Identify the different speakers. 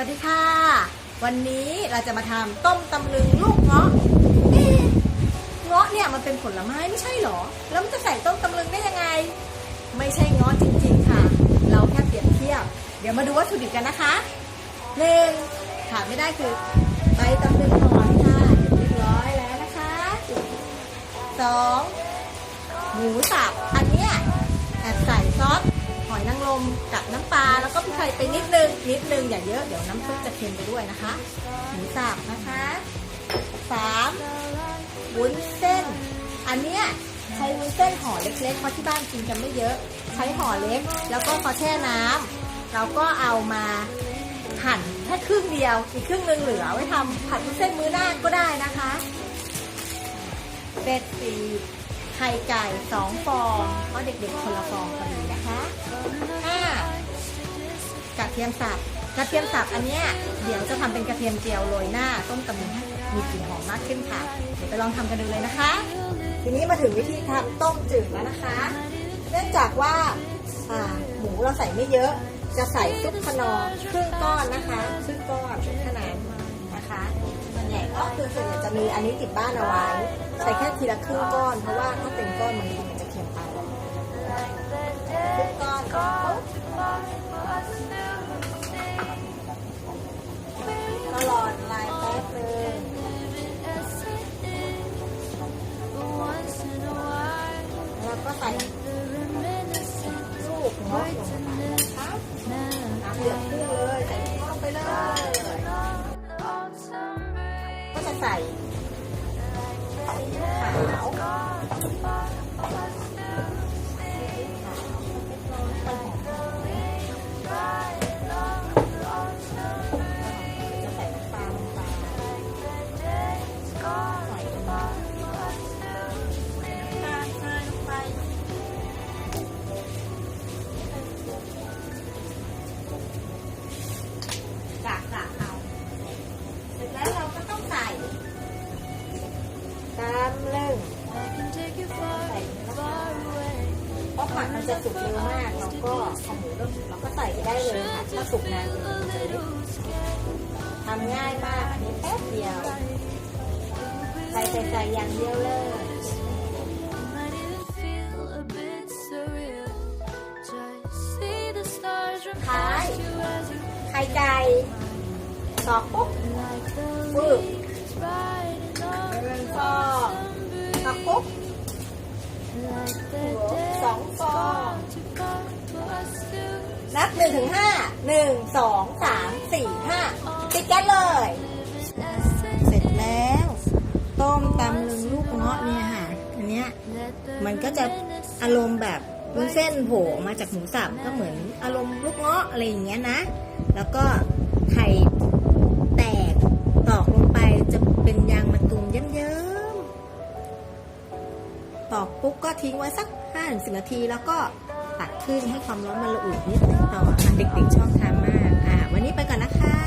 Speaker 1: วัสดีค่ะ วันนี้เราจะมาทำต้มตำลึงลูกเงาะเงาะเนี่ยมันเป็นผลไม้ไม่ใช่หรอ แล้วมันจะใส่ต้มตำลึงได้ยังไง ไม่ใช่เงาะจริงๆค่ะ เราแค่เปรียบเทียบ เดี๋ยวมาดูวัตถุดิบกันนะคะหนึ่งขาดไม่ได้คือใบตำลึงห่อนค่ะเรียบร้อยแล้วนะคะสองหมูสับอันเนี้ยแอบใส่ซอสหอยนางรมกับน้ำปลาแล้วก็ ไทยไปนิดนึงนิดนึงอย่าเยอะเดี๋ยวน้ำซุปจะเค็มไปด้วยนะคะหมูสับนะคะสามวุ้นเส้น อันเนี้ยใช้วุ้นเส้นห่อเล็กๆเพราะที่บ้านกินกันไม่เยอะ ใช้ห่อเล็ก แล้วก็พอแช่น้ำเราก็เอามาหั่นแค่ครึ่งเดียวอีกครึ่งหนึงเหลือไว้ทำผัดวุ้นเส้นมื้อหน้าก็ได้นะคะเป็ดสีไข่ไก่สองฟองเพราะเด็กๆคนละฟองพอดีนะคะ กระเทียมสับกระเทียมสับอันเนี้ยเดี๋ยวจะทำเป็นกระเทียมเจียวโรยหน้าต้มตำลึงให้มีกลิ่นหอมมากขึ้นค่ะ เดี๋ยวไปลองทำกันดูเลยนะคะ ทีนี้มาถึงวิธีทำต้มจืดแล้วนะคะ เนื่องจากว่าหมูเราใส่ไม่เยอะจะใส่ซุปขนอร์ครึ่งก้อนนะคะครึ่งก้อนเท่านั้นะคะส่วนใหญ่ก็คือส่วนใหญ่จะมีอันนี้ติดบ้านเอาไว้ ใส่แค่ทีละครึ่งก้อนเพราะว่าถ้าเป็นก้อนมันมันจะ ก็ใส่ มันจะสุกเร็วมากเราก็เอาหมูเริ่มสุกเราก็ใส่ไปได้เลยค่ะถ้าสุกนานเละทำง่ายมากอันนี้แป๊บเดียว ใส่ใส่ใส่อย่างเดียวเลยท้ายไข่ไก่ตอกปุ๊บปึ๊บเรื่องฟองตอกปุ๊บ นับหนึ่งถึงห้าหนึ่งสองสามสี่ห้าติดกันเลย เสร็จแล้ว ต้มตำลึงลูกเงาะเนี่ยค่ะอันเนี้ยมันก็จะอารมณ์แบบวุ้นเส้นโผล่มาจากหมูสับก็เหมือนอารมณ์ลูกเงาะอะไรอย่างเงี้ยนะ แล้วก็ไข่แตกตอกลงไปจะเป็นยางมะตูมเยิ้มๆตอกปุ๊บก็ทิ้งไว้สัก5้าถึงสินาทีแล้วก็ ตักขึ้นให้ความร้อนมันระอุนิดนึงต่อค่ะเด็กๆชอบทานมากอ่าวันนี้ไปก่อนนะคะ